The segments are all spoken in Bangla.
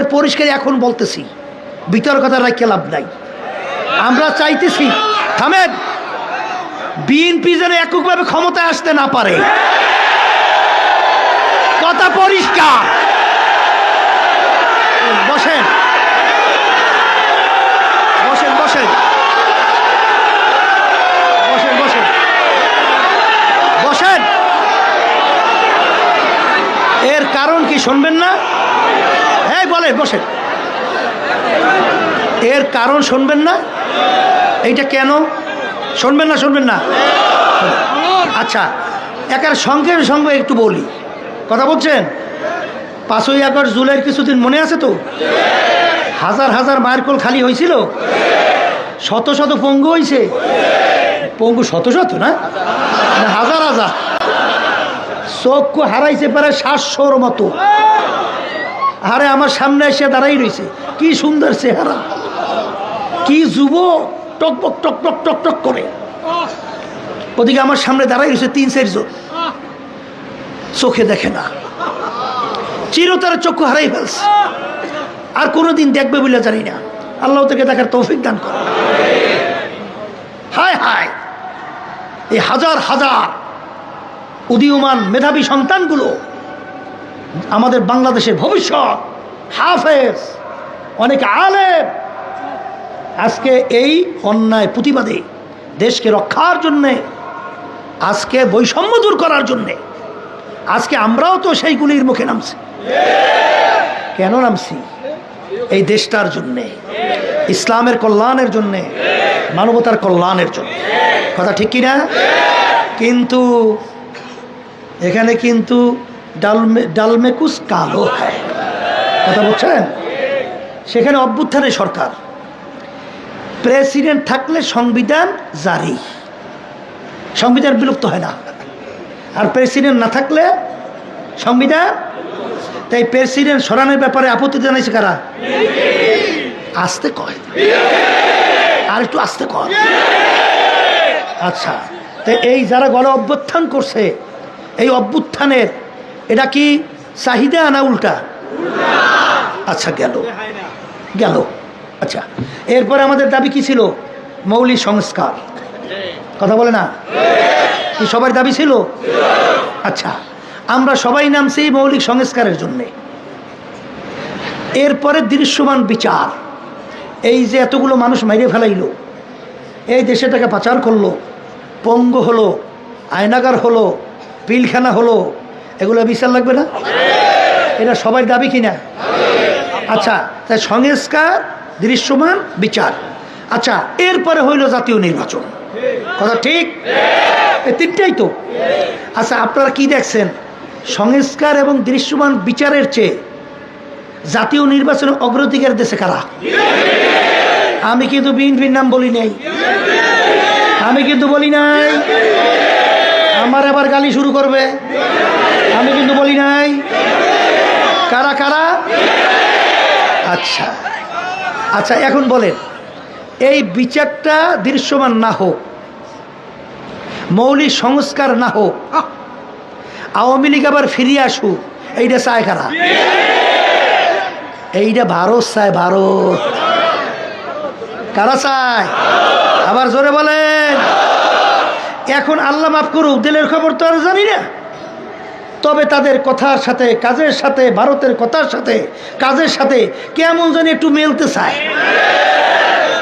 আপনাদের পরিষ্কার এখন বলতেছি। বিতর্কতা রাখতে লাভ নাই। আমরা চাইতেছি, থামেন বিএনপি যেন এককভাবে ক্ষমতায় আসতে না পারে। কথা পরিষ্কার। বসেন। বসেন বসেন। বসেন বসেন। বসেন। এর কারণ কি শুনবেন না? বলেন বসেন। এর কারণ শুনবেন না? এইটা কেন? শুনবেন না শুনবেন না? আচ্ছা একার সঙ্গে সঙ্গে একটু বলি। কথা বলছেন? পাঁচই আগস্ট জুলাইয়ের কিছুদিন মনে আছে তো? হাজার হাজার মায়ের খালি হয়েছিল? শত শত পঙ্গু হয়েছে পঙ্গু শত শত না? না, হাজার হাজার। চক্ষু হারাইছে প্রায় সাতশোর মতো। আরে আমার সামনে এসে দাঁড়াই রয়েছে। কি সুন্দর চেহারা। কি যুব টক টক টক টক করে। ওদিকে আমার সামনে দাঁড়াই রয়েছে তিন চারজন চোখে দেখে না। চিরতার চক্ষু হারাই ফেলছে। আর কোনোদিন দেখবে বলে জানি না। আল্লাহ থেকে দেখার তৌফিক দান করে হায় হায়। এই হাজার হাজার উদীয়মান মেধাবী সন্তানগুলো আমাদের বাংলাদেশের ভবিষ্যৎ। হাফেজ, অনেক আলেম। আজকে এই অন্যায় প্রতিবাদে দেশকে রক্ষার জন্যে, আজকে বৈষম্য দূর করার জন্যে, আজকে আমরাও তো সেইগুলির মুখে নামছি। কেন নামছি? এই দেশটার জন্যে, ইসলামের কল্যাণের জন্যে, মানবতার কল্যাণের জন্য। কথা ঠিক কিনা? কিন্তু, এখানে কিন্তু ডালমে, ডালমেকুস কালো হয়। কথা বলছেন? সেখানে অভ্যুত্থানের সরকার। প্রেসিডেন্ট থাকলে সংবিধান জারি। সংবিধান বিলুপ্ত হয় না। আর প্রেসিডেন্ট না থাকলে সংবিধান? তাই প্রেসিডেন্ট সরানোর ব্যাপারে আপত্তি জানাইছে কারা? আসতে কয়। আর একটু আসতে কয়। আচ্ছা তো এই যারা গণ অভ্যুত্থান করছে, এই অভ্যুত্থানের এটা কি চাহিদা না উল্টা? আচ্ছা গেল। গেল। আচ্ছা এরপরে আমাদের দাবি কি ছিল? মৌলিক সংস্কার। কথা বলে না? কি সবার দাবি ছিল? আচ্ছা আমরা সবাই নামছি মৌলিক সংস্কারের জন্যে। এরপরে দৃশ্যমান বিচার। এই যে এতগুলো মানুষ মাইরে ফেলাইলো, এই দেশেটাকে পাচার করল, পঙ্গ হলো, আয়নাগার হলো, পিলখানা হলো এগুলো বিচার লাগবে না? এটা সবাই দাবি কিনা? আচ্ছা তাই সংস্কার দৃশ্যমান বিচার। আচ্ছা এরপরে হইল জাতীয় নির্বাচন। কথা ঠিক? এই তিনটাই তো। আচ্ছা আপনারা কি দেখছেন? সংস্কার এবং দৃশ্যমান বিচারের চেয়ে জাতীয় নির্বাচনের অগ্রাধিকার দেশে কারা? আমি কিন্তু বিএনপির নাম বলি নাই। আমি কিন্তু বলি নাই। আমার আবার গালি শুরু করবে। আমি কিন্তু বলি নাই। কারা কারা? আচ্ছা। আচ্ছা এখন বলেন, এই বিচারটা দৃশ্যমান না হোক, মৌলিক সংস্কার না হোক, আওয়ামী লীগ আবার ফিরিয়ে আসুক, এইটা চায় কারা? এইটা ভারত চায়, ভারত। কারা চায়? আবার জোরে বলেন। এখন আল্লাহ মাফ করুক, দিলের খবর তো আর জানি না। তবে তাদের কথার সাথে, কাজের সাথে, ভারতের কথার সাথে, কাজের সাথে কেমন যেন একটু মেলতে চায়?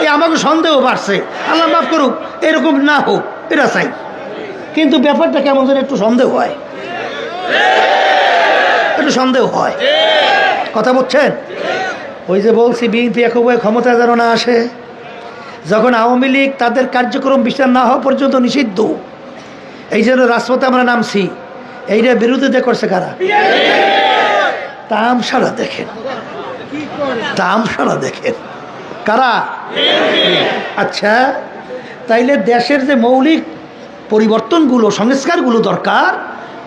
এ আমাকে সন্দেহ বাড়ছে। আল্লাহ মাফ করুক, এরকম না হোক এটা চাই। কিন্তু ব্যাপারটা কেমন যেন একটু সন্দেহ হয়। একটু সন্দেহ হয়। কথা বলছেন? ওই যে বলছি, বিএনপি একবারে ক্ষমতা যেন না আসে। যখন আওয়ামী লীগ তাদের কার্যক্রম বিচার না হওয়া পর্যন্ত নিষিদ্ধ। এই জন্য রাজপথে আমরা নামছি। এইটা বিরোধিতা করছে কারা? তামসারা দেখেন। তামসারা দেখেন। কারা? আচ্ছা তাইলে দেশের যে মৌলিক পরিবর্তনগুলো, সংস্কারগুলো দরকার,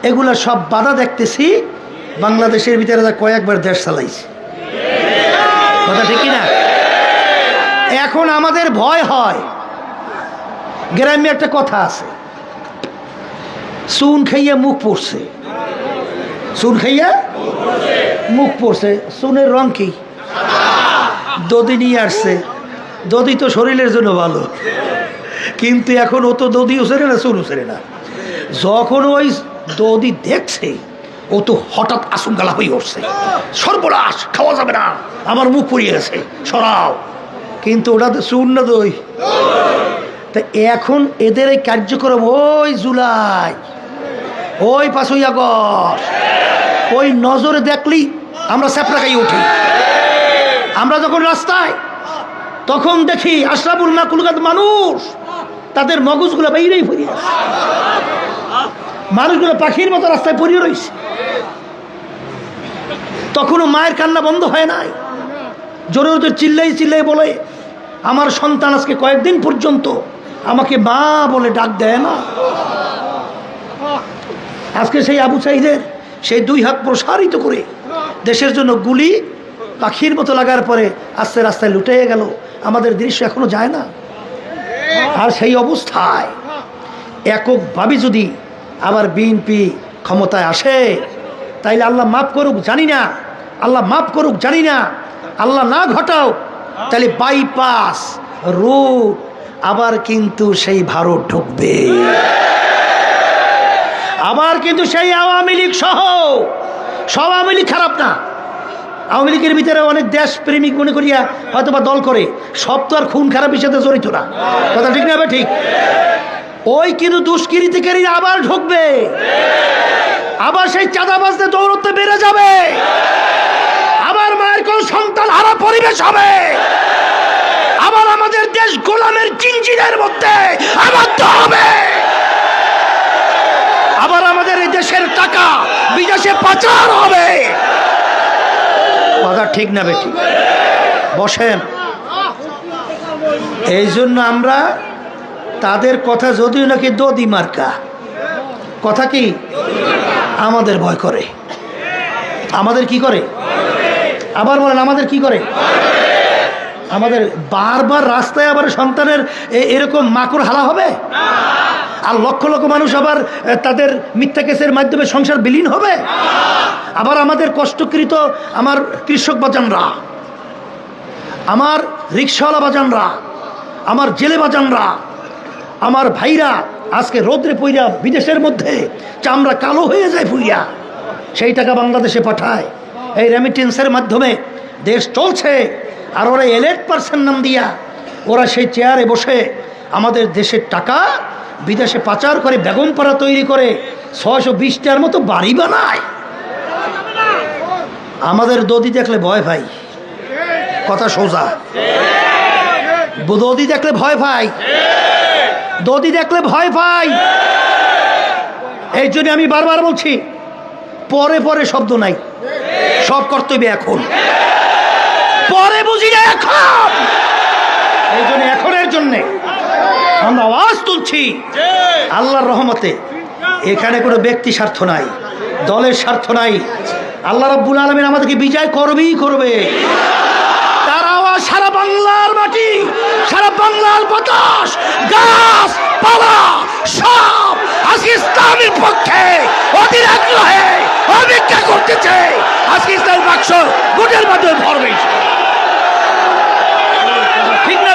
এগুলো সব বাধা দেখতেছি, বাংলাদেশের ভিতরে কয়েকবার দেশ চালাইছে। কথা ঠিক না এখন আমাদের ভয় হয়। গ্রামে একটা কথা আছে চুন খাইয়া মুখ পড়ছে। চুন খাইয়া মুখ পড়ছে। চুনের রং কি? দদি নিয়ে আসছে। দদি তো শরীরের জন্য ভালো। কিন্তু এখন ও তো দদি সেরে না সরু সেরে না। যখন ওই দদি দেখছে, ও তো হঠাৎ আশঙ্কালা হয়ে উঠছে। সর্বনাশ, খাওয়া যাবে না। আমার মুখ পুড়িয়ে গেছে। সরাও। কিন্তু ওটা তো শুন না দই। তা এখন এদের এই কার্যক্রম ওই জুলাই। ওই পাঁচই আগস্ট। ওই নজরে দেখলি আমরা স্যাপড়াকাই উঠি। আমরা যখন রাস্তায়, তখন দেখি আশরাফুল মাকুলগাত মানুষ, তাদের মগজগুলো বাইরেই পড়িয়ে আছে। মানুষগুলো পাখির মতো রাস্তায় পড়িয়ে রয়েছে। তখনও মায়ের কান্না বন্ধ হয় নাই। জোরে ওদের চিল্লাই চিল্লাই বলে, আমার সন্তান আজকে কয়েকদিন পর্যন্ত আমাকে মা বলে ডাক দেয় না। আজকে সেই আবু সাইদের সেই দুই হাত প্রসারিত করে দেশের জন্য গুলি পাখির মতো লাগার পরে আস্তে রাস্তায় লুটে গেল। আমাদের দৃশ্য এখনও যায় না। আর সেই অবস্থায় এককভাবে যদি আবার বিএনপি ক্ষমতায় আসে, তাইলে আল্লাহ মাফ করুক, জানি না। আল্লাহ মাফ করুক, জানি না। আল্লাহ না ঘটাও তাহলে বাইপাস রোড আবার কিন্তু সেই ভারত ঢুকবে। আবার কিন্তু সেই আওয়ামী লীগ সহ সব আওয়ামী লীগ খারাপ না। আওয়ামী লীগের ভিতরে অনেক দেশ প্রেমিক মনে করিয়া হয়তো বা দল করে। সব তো আর খুন খারাপের সাথে জড়িত না। কথা ঠিক না ঠিক। ওই কিন্তু দুষ্কৃতিকারী আবার ঢুকবে। আবার সেই চাঁদা চাঁদাবাজদের দৌড়তে বেড়ে যাবে। আবার মায়ের কোন সন্তান হারা পরিবেশ হবে। আবার আমাদের দেশ গোলামের চিঞ্জিনের মধ্যে আবদ্ধ হবে। আবার আমাদের এই দেশের টাকা বিদেশে পাচার হবে। কথা ঠিক না বেটি। বসেন। এই জন্য আমরা তাদের কথা যদিও নাকি দদি মার্কা। কথা কি? আমাদের ভয় করে। আমাদের কি করে? আবার বলেন, আমাদের কি করে? আমাদের বারবার রাস্তায় আবার সন্তানের এরকম মাকড় হালা হবে? আর লক্ষ লক্ষ মানুষ আবার তাদের মিথ্যা কেসের মাধ্যমে সংসার বিলীন হবে? আবার আমাদের কষ্টকৃত আমার কৃষক বাজানরা, আমার রিক্সাওয়ালা বাজানরা, আমার জেলে বাজানরা, আমার ভাইরা আজকে রোদ্রে পইরা বিদেশের মধ্যে চামড়া কালো হয়ে যায় পুইয়া সেই টাকা বাংলাদেশে পাঠায়। এই রেমিটেন্সের মাধ্যমে দেশ চলছে। আর ওরা এলেট পার্সেন্ট নাম দিয়া, ওরা সেই চেয়ারে বসে আমাদের দেশের টাকা বিদেশে পাচার করে, বেগম পাড়া তৈরি করে, ছয়শো বিশটার মতো বাড়ি বানায়। আমাদের দদি দেখলে ভয় ভাই কথা সোজা। দদি দেখলে ভয় ভাই দদি দেখলে ভয় ভাই এই জন্য আমি বারবার বলছি, পরে পরে শব্দ নাই। সব কর্তব্য এখন। পরে বুঝি না এখন। এই জন্য এখনের জন্যে আমরা আওয়াজ তুলছি। আল্লাহর রহমতে এখানে কোনো ব্যক্তি স্বার্থ নাই, দলের স্বার্থ নাই। আল্লাহ রাব্বুল আলমিন আমাদেরকে বিজয় করবেই করবে। তার আওয়াজ সারা বাংলার মাটি, সারা বাংলার বাতাস, গাছ, পালা, সব আজকে ইসলামের পক্ষে অধীর আগ্রহে অপেক্ষা করতেছে। আজকে ইসলামের বাক্স ভোটের মাধ্যমে ভরবে। ঠিক না